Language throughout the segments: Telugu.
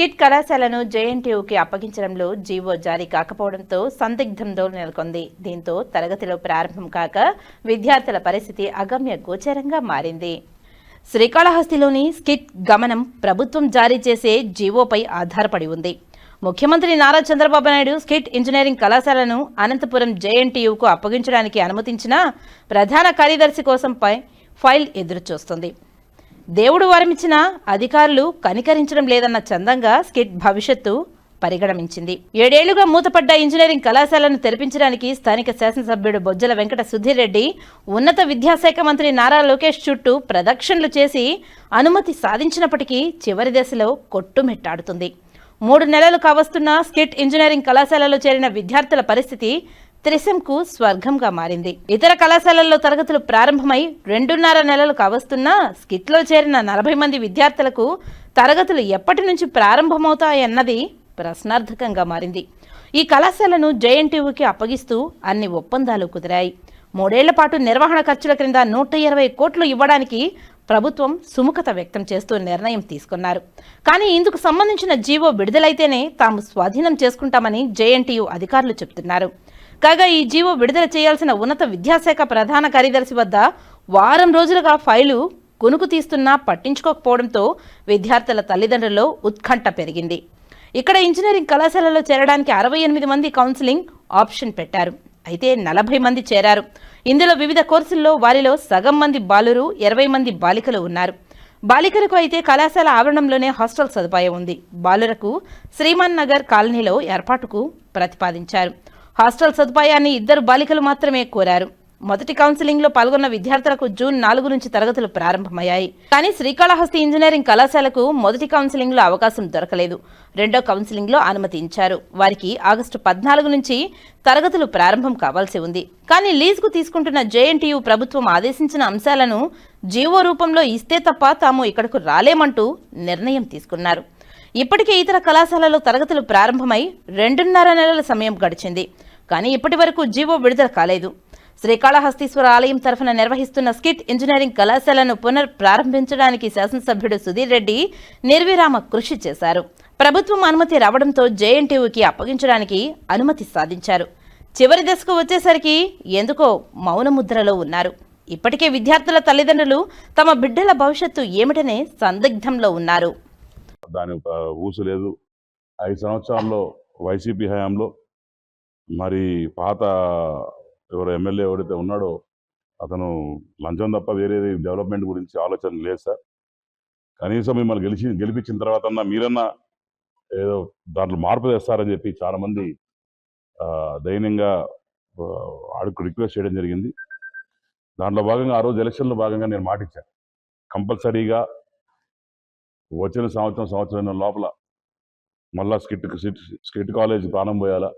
స్కిట్ కళాశాలను జేఎన్టీయూకి అప్పగించడంలో జీవో జారీ కాకపోవడంతో సందిగ్ధంలో నెలకొంది. దీంతో తరగతిలో ప్రారంభం కాక విద్యార్థుల పరిస్థితి అగమ్య గోచరంగా మారింది. శ్రీకాళహస్తిలోని స్కిట్ గమనం ప్రభుత్వం జారీ చేసే జీవోపై ఆధారపడి ఉంది. ముఖ్యమంత్రి నారా చంద్రబాబు నాయుడు స్కిట్ ఇంజనీరింగ్ కళాశాలను అనంతపురం జేఎన్టీయూకు అప్పగించడానికి అనుమతించిన ప్రధాన కార్యదర్శి కోసంపై ఫైల్ ఎదురుచూస్తుంది. దేవుడు వరమిచ్చిన అధికారులు కనికరించడం లేదన్న చందంగా స్కిట్ భవిష్యత్తు పరిగణమించింది. ఏడేళ్ళుగా మూతపడ్డ ఇంజనీరింగ్ కళాశాలను తెరిపించడానికి స్థానిక శాసనసభ్యుడు బొజ్జల వెంకట సుధీర్ రెడ్డి ఉన్నత విద్యాశాఖ మంత్రి నారా లోకేష్ చుట్టూ ప్రదక్షిణలు చేసి అనుమతి సాధించినప్పటికీ చివరి దశలో కొట్టుమిట్టాడుతుంది. మూడు నెలలు కావస్తున్న స్కిట్ ఇంజనీరింగ్ కళాశాలలో చేరిన విద్యార్థుల పరిస్థితి త్రిశంకు స్వర్గంగా మారింది. ఇతర కళాశాలల్లో తరగతులు ప్రారంభమై రెండున్నర నెలలు కావస్తున్నా స్కిట్లో చేరిన నలభై మంది విద్యార్థులకు తరగతులు ఎప్పటి నుంచి ప్రారంభమవుతాయన్నది ప్రశ్నార్థకంగా మారింది. ఈ కళాశాలను జేఎన్టీయూకి అప్పగిస్తూ అన్ని ఒప్పందాలు కుదిరాయి. మూడేళ్ళ పాటు నిర్వహణ ఖర్చుల క్రింద నూట ఇరవై కోట్లు ఇవ్వడానికి ప్రభుత్వం సుముఖత వ్యక్తం చేస్తూ నిర్ణయం తీసుకున్నారు. కానీ ఇందుకు సంబంధించిన జీవో విడుదలైతేనే తాము స్వాధీనం చేసుకుంటామని జేఎన్టీయూ అధికారులు చెబుతున్నారు కాగా ఈ జీవో విడుదల చేయాల్సిన ఉన్నత విద్యాశాఖ ప్రధాన కార్యదర్శి వద్ద వారం రోజులుగా ఫైలు కొనుకు తీస్తున్నా పట్టించుకోకపోవడంతో విద్యార్థుల తల్లిదండ్రుల్లో ఉత్కంఠ పెరిగింది. ఇక్కడ ఇంజనీరింగ్ కళాశాలలో చేరడానికి అరవై ఎనిమిది మంది కౌన్సిలింగ్ ఆప్షన్ పెట్టారు. అయితే నలభై మంది చేరారు. ఇందులో వివిధ కోర్సుల్లో వారిలో సగం మంది బాలురు ఇరవై మంది బాలికలు ఉన్నారు. బాలికలకు అయితే కళాశాల ఆవరణంలోనే హాస్టల్ సదుపాయం ఉంది. బాలురకు శ్రీమాన్ నగర్ కాలనీలో ఏర్పాటుకు ప్రతిపాదించారు. హాస్టల్ సదుపాయాన్ని ఇద్దరు బాలికలు మాత్రమే కోరారు. మొదటి కౌన్సిలింగ్లో పాల్గొన్న విద్యార్థులకు జూన్ నాలుగు నుంచి తరగతులు ప్రారంభమయ్యాయి. కానీ శ్రీకాళహస్తి ఇంజనీరింగ్ కళాశాలకు మొదటి కౌన్సిలింగ్లో అవకాశం దొరకలేదు. రెండో కౌన్సిలింగ్లో అనుమతించారు. వారికి ఆగస్టు పద్నాలుగు నుంచి తరగతులు ప్రారంభం కావాల్సి ఉంది. కానీ లీజుకు తీసుకుంటున్న జేఎన్టీయూ ప్రభుత్వం ఆదేశించిన అంశాలను జీవో రూపంలో ఇస్తే తప్ప తాము ఇక్కడకు రాలేమంటూ నిర్ణయం తీసుకున్నారు. ఇప్పటికే ఇతర కళాశాలలో తరగతులు ప్రారంభమై రెండున్నర నెలల సమయం గడిచింది. కానీ ఇప్పటి వరకు జీవో విడుదల కాలేదు. శ్రీకాళహస్తీశ్వర ఆలయం తరఫున నిర్వహిస్తున్న స్కిట్ ఇంజనీరింగ్ కళాశాలను పునర్ ప్రారంభించడానికి శాసనసభ్యుడు సుధీర్ రెడ్డి నిర్విరామ కృషి చేశారు. ప్రభుత్వం అనుమతి రావడంతో జేఎన్టీయూకి అప్పగించడానికి అనుమతి సాధించారు. చివరి దశకు వచ్చేసరికి ఎందుకో మౌనముద్రలో ఉన్నారు. ఇప్పటికే విద్యార్థుల తల్లిదండ్రులు తమ బిడ్డల భవిష్యత్తు ఏమిటనే సందిగ్ధంలో ఉన్నారు. దాని ఒక ఊసు లేదు. ఐదు సంవత్సరాల్లో వైసీపీ హయాంలో మరి పాత ఎవరు ఎమ్మెల్యే ఎవరైతే ఉన్నాడో అతను లంచం తప్ప వేరేది డెవలప్మెంట్ గురించి ఆలోచన లేదు సార్. కనీసం మిమ్మల్ని గెలిచి గెలిపించిన తర్వాత అన్నా మీరన్నా ఏదో దాంట్లో మార్పు తెస్తారని చెప్పి చాలామంది దైన్యంగా ఆడుకు రిక్వెస్ట్ చేయడం జరిగింది. దాంట్లో భాగంగా ఆ రోజు ఎలక్షన్లో భాగంగా నేను మాటిచ్చాను. కంపల్సరీగా వచ్చిన సంవత్సరం సంవత్సరం లోపల మళ్ళా స్కిట్ స్కిట్ స్కిట్ కాలేజ్ ప్రాణం పోయాలా?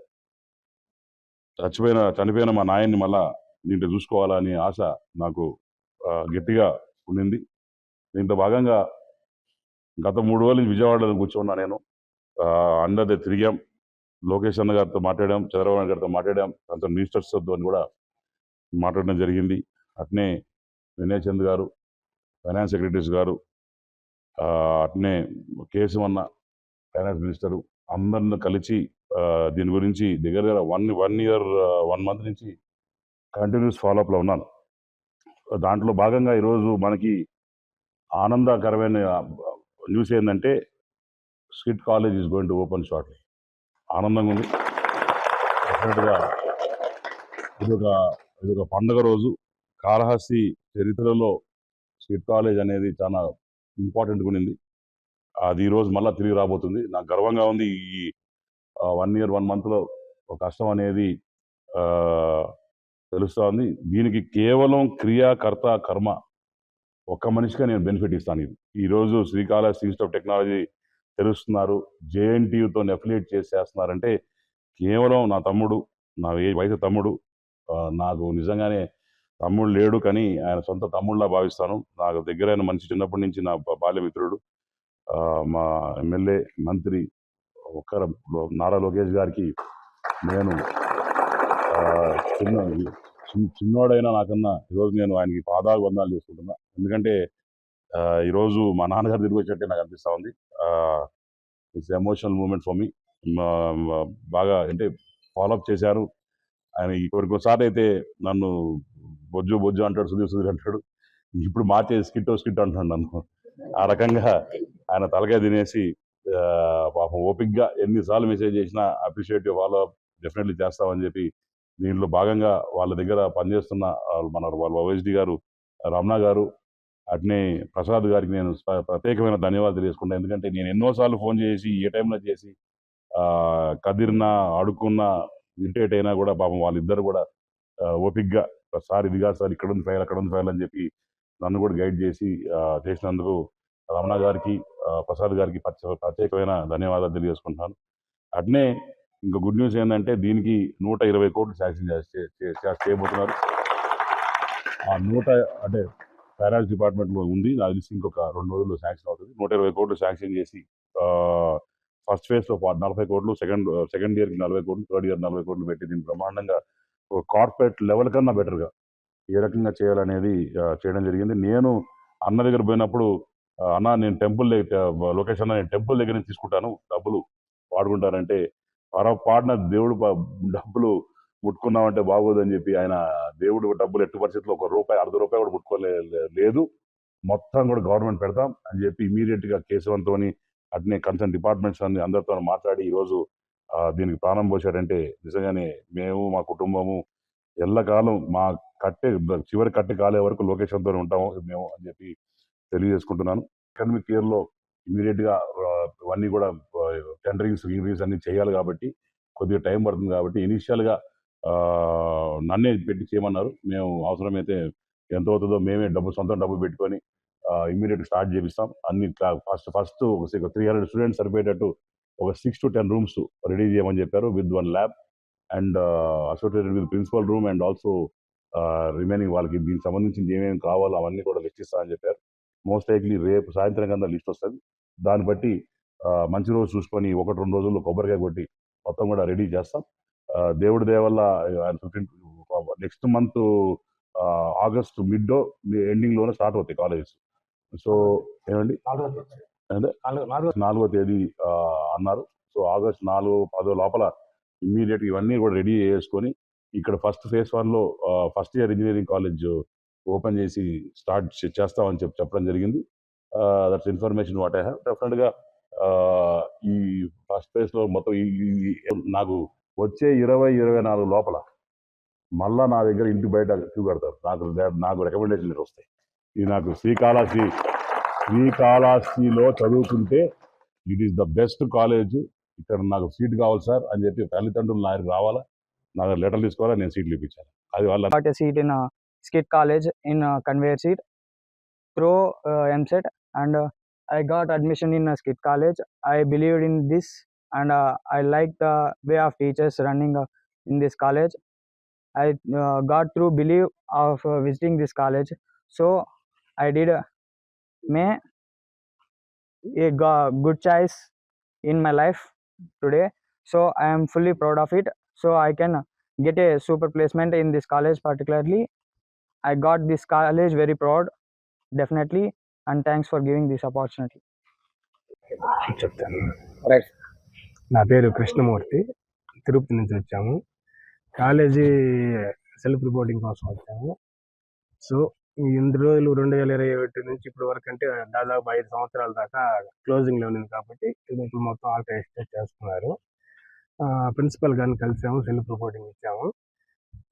చచ్చిపోయిన చనిపోయిన మా నాయన్ని మళ్ళా దీంట్లో చూసుకోవాలా అనే ఆశ నాకు గట్టిగా ఉండింది దీంట్లో భాగంగా గత మూడు రోజులు విజయవాడలో కూర్చున్నా నేను. అండర్ ద తిరిగాం. లోకేష్ అన్న గారితో మాట్లాడాం చంద్రబాబు నాయుడు గారితో మాట్లాడాం. అంత మినిస్టర్స్ అని కూడా మాట్లాడడం జరిగింది. అట్నే వినయ్ చంద్ గారు ఫైనాన్స్ సెక్రటరీస్ గారు అట్నే కేశవన్న ఫైనాన్స్ మినిస్టరు అందరిని కలిసి దీని గురించి దగ్గర దగ్గర one one year one month నుంచి కంటిన్యూస్ ఫాలోఅప్లో ఉన్నాను. దాంట్లో భాగంగా ఈరోజు మనకి ఆనందకరమైన న్యూస్ ఏంటంటే SKIT college is going to open shortly. ఆనందంగా ఉంది. డెఫినెట్గా ఇది ఒక ఇది ఒక పండుగ రోజు. కాళహస్తి చరిత్రలో స్కిట్ కాలేజ్ అనేది చాలా ఇంపార్టెంట్ ఉంది. అది ఈరోజు మళ్ళీ తిరిగి రాబోతుంది. నాకు గర్వంగా ఉంది ఈ వన్ ఇయర్ వన్ మంత్లో ఒక కష్టం అనేది తెలుస్తూ ఉంది. దీనికి కేవలం క్రియాకర్త కర్మ ఒక్క మనిషిగా నేను బెనిఫిట్ ఇస్తాను. ఇది ఈరోజు శ్రీకాళహస్తి ఇన్స్టిట్యూట్ ఆఫ్ టెక్నాలజీ తెలుస్తున్నారు. జేఎన్టీయూతో అఫిలియేట్ చేసి చేస్తున్నారంటే కేవలం నా తమ్ముడు నా ఏ వయసు తమ్ముడు నాకు నిజంగానే తమ్ముడు లేడు కానీ ఆయన సొంత తమ్ముళ్ళ భావిస్తాను. నాకు దగ్గరైన మనిషి చిన్నప్పటి నుంచి నా బాల్యమిత్రుడు. మా ఎమ్మెల్యే మంత్రి ఒక్కర నారా లోకేష్ గారికి నేను చిన్న చిన్నోడైనా నాకన్నా ఈరోజు నేను ఆయనకి పాదాభివందనాలు చేసుకుంటున్నా. ఎందుకంటే ఈరోజు మా నాన్నగారు తిరిగి వచ్చేట్టే నాకు అనిపిస్తూ ఉంది. It's emotional moment for me. బాగా అంటే ఫాలోఅప్ చేశారు. ఆయన ఇంకొకసారి అయితే నన్ను బొజ్జు బొజ్జు అంటాడు సుధీర్ సుధీర్ అంటాడు. ఇప్పుడు మార్చే స్కిట్టో స్కిట్ అంటున్నాడు నన్ను. ఆ రకంగా ఆయన తలకాయ తినేసి పాపం ఓపిక్గా ఎన్నిసార్లు మెసేజ్ చేసినా అప్రిషియేట్ ఫాలో డెఫినెట్లీ చేస్తామని చెప్పి దీంట్లో భాగంగా వాళ్ళ దగ్గర పనిచేస్తున్న వాళ్ళు మన వాళ్ళ ఓఎస్డి గారు రమణ గారు అట్నే ప్రసాద్ గారికి నేను ప్రత్యేకమైన ధన్యవాదాలు తెలియజేసుకుంటాను ఎందుకంటే నేను ఎన్నోసార్లు ఫోన్ చేసి ఏ టైంలో చేసి కదిరినా అడుక్కున్నా ఇరిటేట్ అయినా కూడా పాపం వాళ్ళిద్దరు కూడా ఓపిక్గా సార్ ఇది కాదు సార్ ఇక్కడ ఉంది ఫైల్ అక్కడ ఉంది ఫైల్ అని చెప్పి నన్ను కూడా గైడ్ చేసి చేసినందుకు రమణ గారికి ప్రసాద్ గారికి ప్రత్యేకమైన ధన్యవాదాలు తెలియజేసుకుంటాను అట్నే ఇంకా గుడ్ న్యూస్ ఏంటంటే దీనికి నూట ఇరవై కోట్లు శాంక్షన్ చేస్తే చేయబోతున్నారు. ఆ నూట అంటే ఫైనాన్స్ డిపార్ట్మెంట్లో ఉంది. నాకు తెలిసి ఇంకొక రెండు రోజుల్లో శాంక్షన్ అవుతుంది. నూట ఇరవై కోట్లు శాంక్షన్ చేసి ఫస్ట్ ఫేజ్లో నలభై కోట్లు సెకండ్ సెకండ్ ఇయర్కి నలభై కోట్లు థర్డ్ ఇయర్ నలభై కోట్లు పెట్టి దీన్ని బ్రహ్మాండంగా కార్పొరేట్ లెవెల్ కన్నా బెటర్గా. ఏ రకంగా చేయాలనేది చేయడం జరిగింది. నేను అన్న దగ్గర పోయినప్పుడు అన్న నేను టెంపుల్ లొకేషన్ నేను టెంపుల్ దగ్గర నుంచి తీసుకుంటాను. డబ్బులు వాడుకుంటారంటే పొరపాటున దేవుడు డబ్బులు ముట్టుకున్నామంటే బాగోదని చెప్పి ఆయన దేవుడు డబ్బులు ఎట్టి పరిస్థితుల్లో ఒక రూపాయి అర్ధ రూపాయి కూడా ముట్టుకోలే లేదు. మొత్తం కూడా గవర్నమెంట్ పెడతాం అని చెప్పి ఇమీడియట్గా కేశవంతోని అట్నే కన్సర్న్ డిపార్ట్మెంట్స్ అన్ని అందరితో మాట్లాడి ఈరోజు దీనికి ప్రాణం పోసాడంటే నిజంగానే మేము మా కుటుంబము ఎల్లకాలం మా కట్టె చివరి కట్టె కాలే వరకు లొకేషన్తో ఉంటాము మేము అని చెప్పి తెలియజేసుకుంటున్నాను. ఎకనమిక్ ఇయర్లో ఇమీడియట్గా ఇమీడియట్ ఇవన్నీ కూడా టెండరింగ్స్ గినరింగ్స్ అన్ని చేయాలి కాబట్టి కొద్దిగా టైం పడుతుంది కాబట్టి ఇనీషియల్గా నన్నే పెట్టి చేయమన్నారు. మేము అవసరమైతే ఎంత అవుతుందో మేమే డబ్బు సొంతం డబ్బు పెట్టుకొని ఇమీడియట్ స్టార్ట్ చేపిస్తాం. అన్ని first first three hundred students సరిపోయేటట్టు ఒక six to ten rooms ready చేయమని చెప్పారు with one lab and associated with principal room and also remaining వాళ్ళకి దీనికి సంబంధించి ఏమేమి కావాలో అవన్నీ కూడా లిస్ట్ ఇస్తామని చెప్పారు. మోస్ట్ లైక్లీ రేపు సాయంత్రం కన్నా లిస్ట్ వస్తుంది. దాన్ని బట్టి మంచి రోజు చూసుకొని ఒకటి రెండు రోజుల్లో కొబ్బరికాయ కొట్టి మొత్తం కూడా రెడీ చేస్తాం. దేవుడి దయ వల్ల fifteen next month August mid ఎండింగ్లోనే start అవుతాయి కాలేజెస్. సో ఏమండి? నాలుగో తేదీ. అన్నారు. సో ఆగస్ట్ నాలుగు పదో లోపల ఇమ్మీడియట్ ఇవన్నీ కూడా రెడీ చేసుకొని ఇక్కడ ఫస్ట్ ఫేజ్ వన్లో first year engineering college open చేసి స్టార్ట్ చేస్తామని చెప్పి చెప్పడం జరిగింది. That's information what I have డెఫినెట్గా ఈ ఫస్ట్ ఫేజ్లో మొత్తం ఈ- ఈ- నాకు వచ్చే ఇరవై ఇరవై నాలుగు లోపల మళ్ళా నా దగ్గర ఇంటి బయట క్యూ కడతారు. నాకు నాకు రికమెండేషన్ లెటర్ వస్తాయి. ఇది నాకు శ్రీకాళహస్తి శ్రీకాళహస్తిలో చదువుకుంటే it is the best college ఇక్కడ నాకు సీట్ కావాలి సార్ అని చెప్పి తల్లిదండ్రులు నా రావాలా నా దగ్గర తీసుకోవాలా నేను సీట్లు ఇప్పించాను అది వాళ్ళ seat in SKIT college in convener seat through EAMCET and I got admission in SKIT college I believed in this and I like the way of teachers running in this college I got through believe of visiting this college so I did may a go- good choice in my life today. So I am fully proud of it. So I can get a super placement in this college particularly i got this college very proud definitely and thanks for giving this opportunity చెప్తాను నా పేరు కృష్ణమూర్తి తిరుపతి నుంచి వచ్చాము కాలేజీ సెల్ఫ్ రిపోర్టింగ్ కోసం వచ్చాము సో ఇన్ని రోజులు రెండు వేల ఇరవై ఒకటి నుంచి ఇప్పటి వరకు అంటే దాదాపు ఐదు సంవత్సరాల దాకా క్లోజింగ్లో ఉంది కాబట్టి ఇప్పుడు మొత్తం ఆల్టరేషన్ చేస్తున్నారు ప్రిన్సిపల్ గారిని కలిసాము సెల్ఫ్ రిపోర్టింగ్ ఇచ్చాము.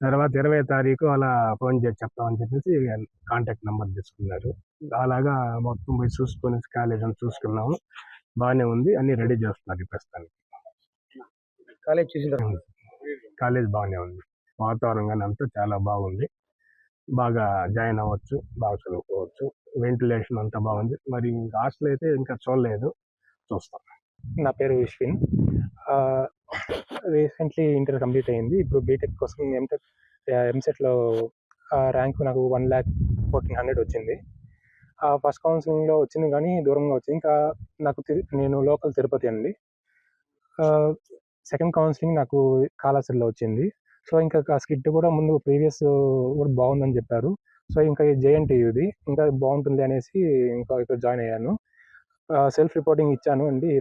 తర్వాత ఇరవై తారీఖు అలా ఫోన్ చేసి చెప్తామని చెప్పేసి కాంటాక్ట్ నెంబర్ తీసుకున్నారు. అలాగా మొత్తం పోయి చూసుకొని కాలేజ్ అని చూసుకున్నాము. బాగానే ఉంది అన్ని రెడీ చేస్తున్నారు ప్రస్తుతానికి. కాలేజ్ చూసిన కాలేజ్ బాగానే ఉంది. వాతావరణం కానీ అంతా చాలా బాగుంది. బాగా జాయిన్ అవ్వచ్చు బాగా చదువుకోవచ్చు. వెంటిలేషన్ అంతా బాగుంది. మరి ఇంకా హాస్టల్ అయితే ఇంకా చూడలేదు. చూస్తాం. నా పేరు విశ్విన్. రీసెంట్లీ ఇంటర్ కంప్లీట్ అయింది. ఇప్పుడు బీటెక్ కోసం ఎంటెక్ ఎంసెట్లో ర్యాంక్ నాకు వన్ ల్యాక్ ఫోర్టీన్ హండ్రెడ్ వచ్చింది. ఫస్ట్ కౌన్సిలింగ్లో వచ్చింది కానీ దూరంగా వచ్చింది. ఇంకా నాకు నేను లోకల్ తిరుపతి అండి. సెకండ్ కౌన్సిలింగ్ నాకు కాళాశ్రీలో వచ్చింది. సో ఇంకా స్కిట్ కూడా ముందు ప్రీవియస్ కూడా బాగుందని చెప్పారు. సో ఇంకా జేఎన్టీయూది ఇంకా బాగుంటుంది అనేసి ఇంకా ఇక్కడ జాయిన్ అయ్యాను. సెల్ఫ్ రిపోర్టింగ్ ఇచ్చాను అండి.